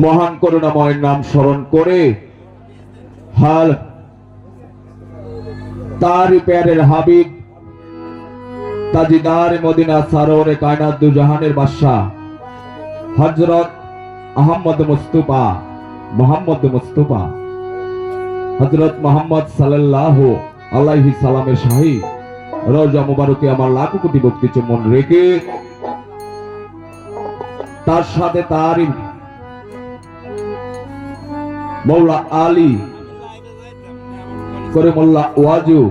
মহান করুণাময়ের নাম স্মরণ করে হাল তার প্যারের হাবিব তাজিদার মদিনা সারোরে কায়নাত দু জাহানের বাদশাহ হজরত আহমদ মুস্তুফা, মোহাম্মদ মুস্তুফা হজরত মোহাম্মদ সাল্লাল্লাহু আলাইহি সালামের শাহী। রোজা মুবারকে আমার লাখ কোটি ভক্তি চুম্বন রেখে তার সাথে তারই মৌলা আলী করে মোল্লা ওয়াজু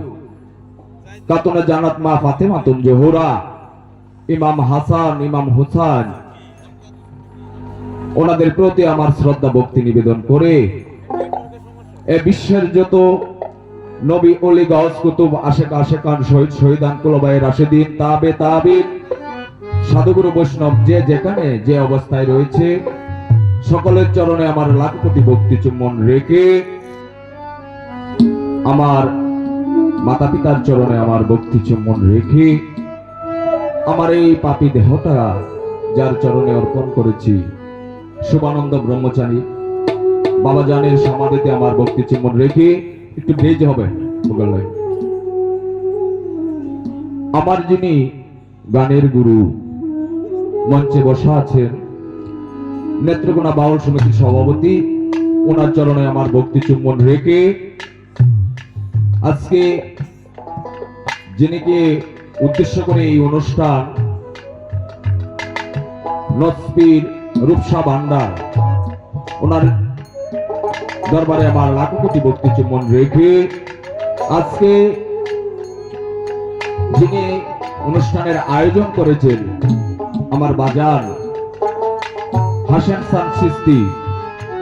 কাতনে জানাত মা ফাতেমা তুম জোহরা, ইমাম হাসান, ইমাম হুসান ওনাদের প্রতি আমার শ্রদ্ধা, ভক্তি নিবেদন করে এ বিশ্বের যত নবী, অলি, গাউস, কুতুব আশেক আশেকান শহীদ, শহীদান কুলবাই রাশেদিন, তাবে তাবিদ সাধুগুরু বৈষ্ণব যে যেখানে যে অবস্থায় রয়েছে সকলের চরণে আমার লাখ কোটি ভক্তি চুম্বন রেখে আমার মাতা পিতার চরণে আমার ভক্তি চুম্বন রেখে আমার এই পাপী দেহটা যার চরণে অর্পণ করেছি। শুভানন্দ ব্রহ্মচারী, বাবা জানের সমাধিতে আমার ভক্তি চুম্বন রেখে একটু ভেজ হবে আমার যিনি গানের গুরু মঞ্চে বসা আছেন নেত্রকোনা বাউল সমিতির সভাপতি, ওনার চরণে আমার ভক্তি চুম্বন রেখে আজকে যিনিকে উদ্দেশ্য করে এই অনুষ্ঠান নসপির রূপসা ভান্ডার ওনার দরবারে আমার লাখো কোটি ভক্তি চুম্বন রেখে আজকে যিনি অনুষ্ঠানের আয়োজন করেছেন, আমার বাজার হাসেন সান সিস্তি,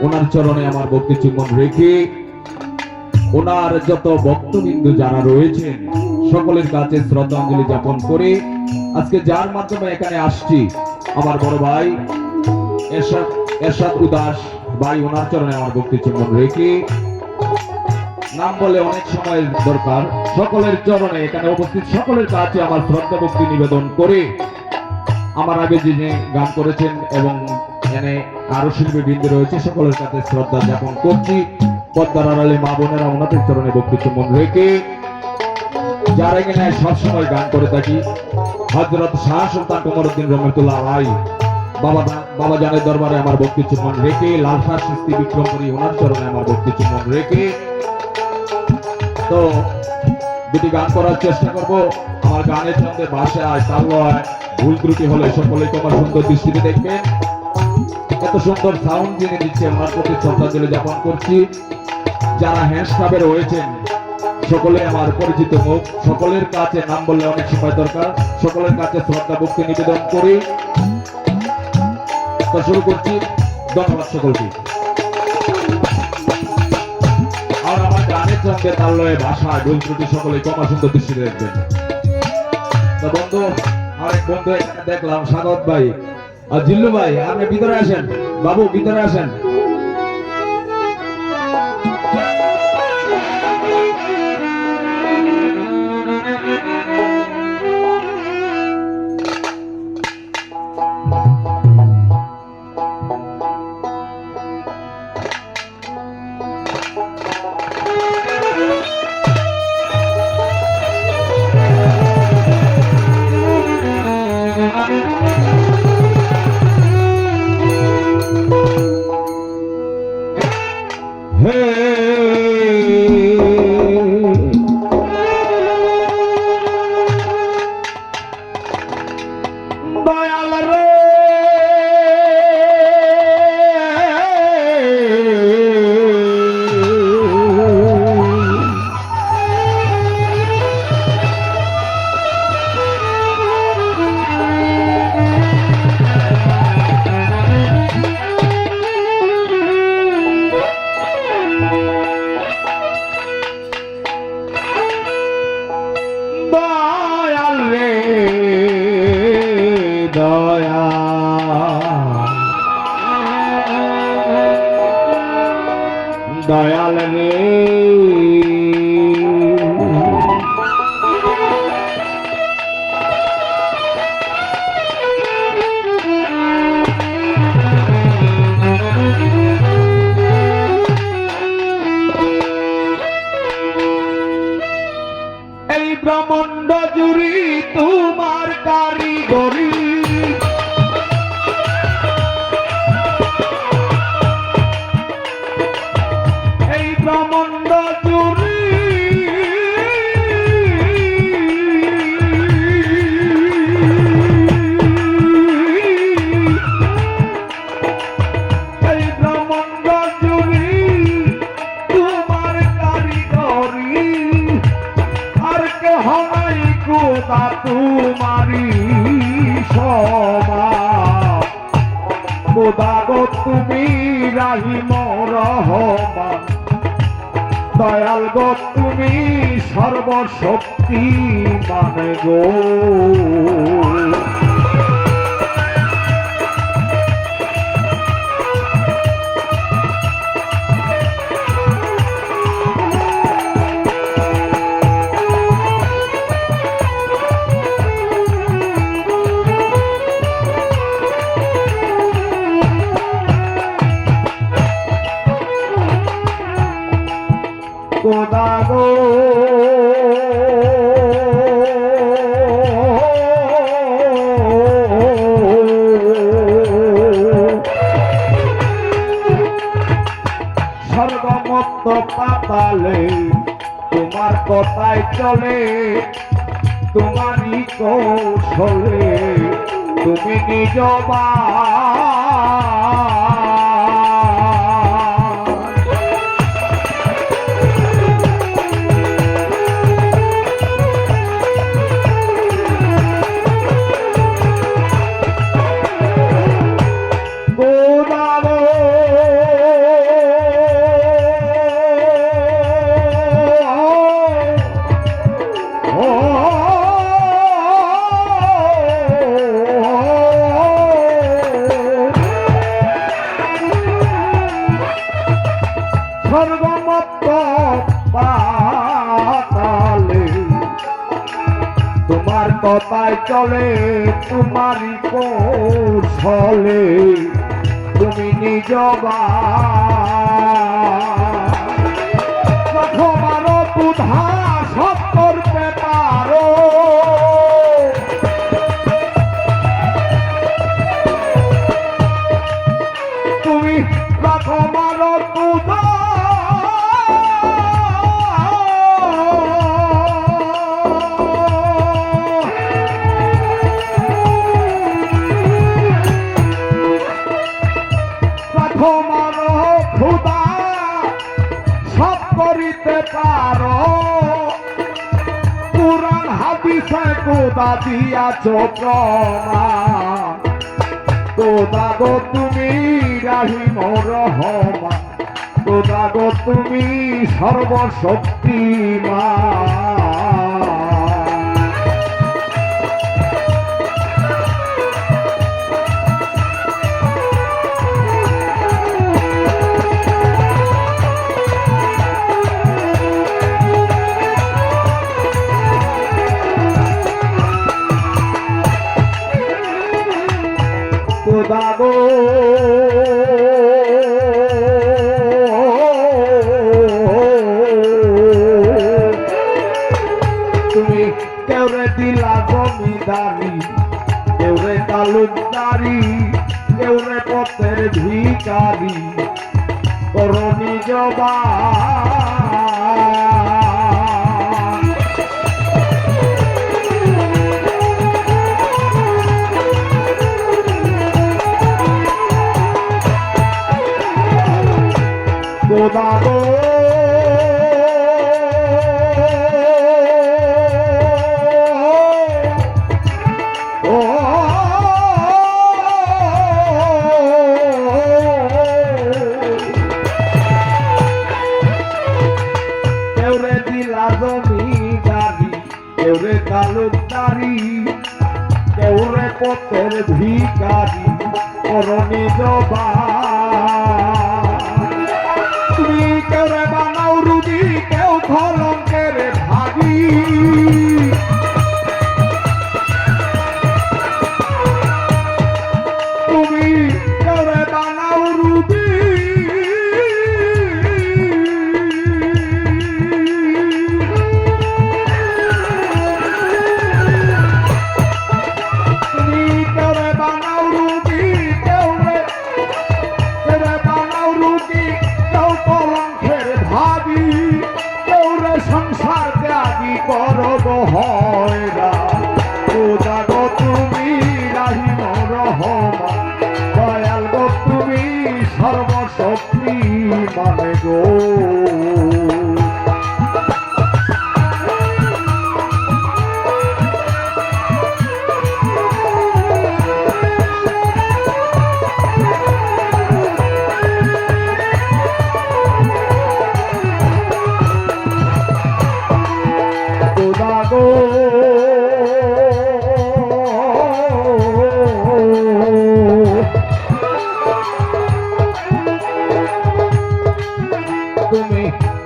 ওনার চরণে আমার ভক্তি চুম্বন রেখে ওনার যত ভক্তবিন্দু যারা রয়েছেন, সকলের কাছে শ্রদ্ধাঞ্জলি জ্ঞাপন করে আজকে যার মাধ্যমে এখানে আসছি, আমার বড় ভাই এরশাদ উদাস ভাই, ওনার চরণে আমার ভক্তি চুম্বন রেখে নাম বলে অনেক সময় দরকার, সকলের চরণে এখানে উপস্থিত সকলের কাছে আমার শ্রদ্ধা ভক্তি নিবেদন করে, আমার আগে যিনি গান করেছেন এবং এখানে আরও শিল্পী বৃন্দ রয়েছে, সকলের কাছে শ্রদ্ধা জ্ঞাপন করছি। পদ্মার আড়ালে মা বোনেরা ওনাদের চরণে ভক্তি চুম্বন রেখে যারা এখানে সবসময় গান করে থাকি হজরত শাহ সুলতান কমরুদ্দিন রহমতুল্লাহ ভাই বাবা বাবা জানের দরবারে আমার ভক্তি চুম্বন রেখে লালসার সৃষ্টি বিক্রমপুরী ওনার চরণে আমার ভক্তি চুম্বন রেখে। তো দুটি গান করার চেষ্টা করব। আমার গানের সঙ্গে ভাষায় তাল্লয় ভুল ত্রুটি হলে সকলেই তোমার সুন্দর দৃষ্টিতে দেখবেন। এত সুন্দর সাউন্ড যিনি দিচ্ছে ওনার প্রতি শ্রদ্ধাঞ্জলি জ্ঞাপন করছি। যারা হ্যান্ড ক্লাবে রয়েছেন, সকলে আমার পরিচিত মুখ সকলের কাছে নাম বললে অনেক সময় দরকার, সকলের কাছে শ্রদ্ধা, ভক্তি, নিবেদন করি। তো শুরু করছি, ধন্যবাদ সকলকে। আর আমার গানের সঙ্গে তাল্লয়ে ভাষা ভুল ত্রুটি সকলে কমা সুন্দর দৃষ্টিতে দেখবেন। তো বন্ধু, আরেক বন্ধু দেখলাম স্বাগত ভাই। আর জিল্লু ভাই আপনি ভিতরে আসেন বাবু ভিতরে আসেন হে দয়া দয়াল রে। ব্রহ্মণ্ড জুড়ি তোমার কারিগরি তুমি রাহিম রহমান দয়াল গো তুমি সর্বশক্তি মানে গো। কথায় চলে তোমারই কৌশলে তুমি নিজ বা কথায় চলে তোমারই কৌশলে। তুমি নিজ তোমার বুধা পারো পুরাণ হাদিসে কোদা দিয়াছ প্রমাণ গো তুমি রাহিম রহমান। কোদা গো তুমি দিলা জমিদারি কেউরে তালুকদারি কেউরে পথের ভিকারি করণি জবা গোদাগো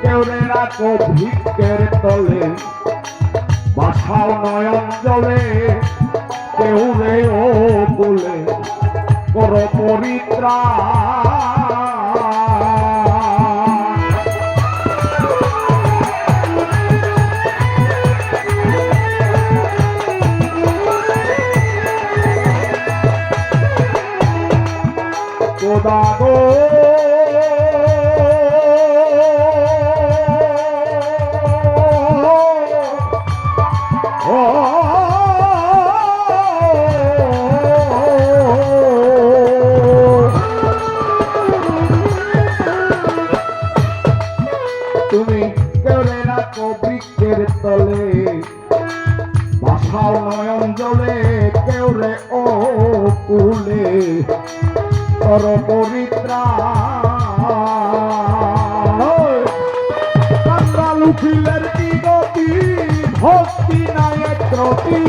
কেউ রে রাখো ভিক্ষের তলে, বাসাও নয়ন জলে কেউ রে ও বলে, কর পরিত্রা। তোদা বৃক্ষের তলে নয়ন জলে কেউরে ও কুলে তর পবিত্রা লুকিলের কি গতি ভক্তি নাই ত্রতি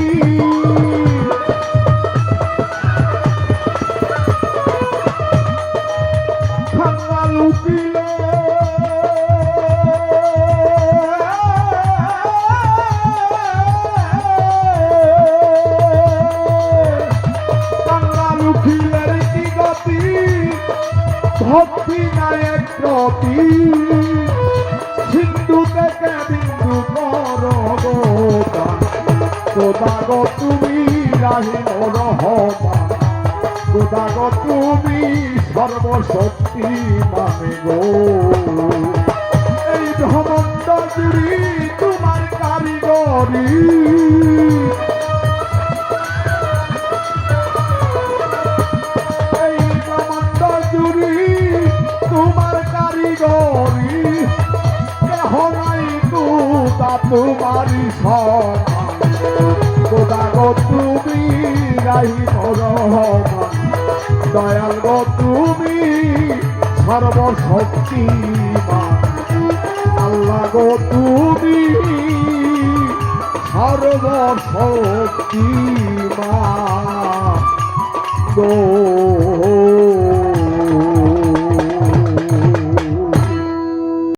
গোদাগ তুমি সর্বশক্তি মানে গো। এই ভ্রমণ্ড জুড়ি তোমার কারিগরি। এই ব্রহ্মাণ্ড জুড়ি তোমার কারিগরি। কেহ নাই তোমারি সমান সর্বশক্তিমান। আল্লাহ গো তুমি সর্বশক্তি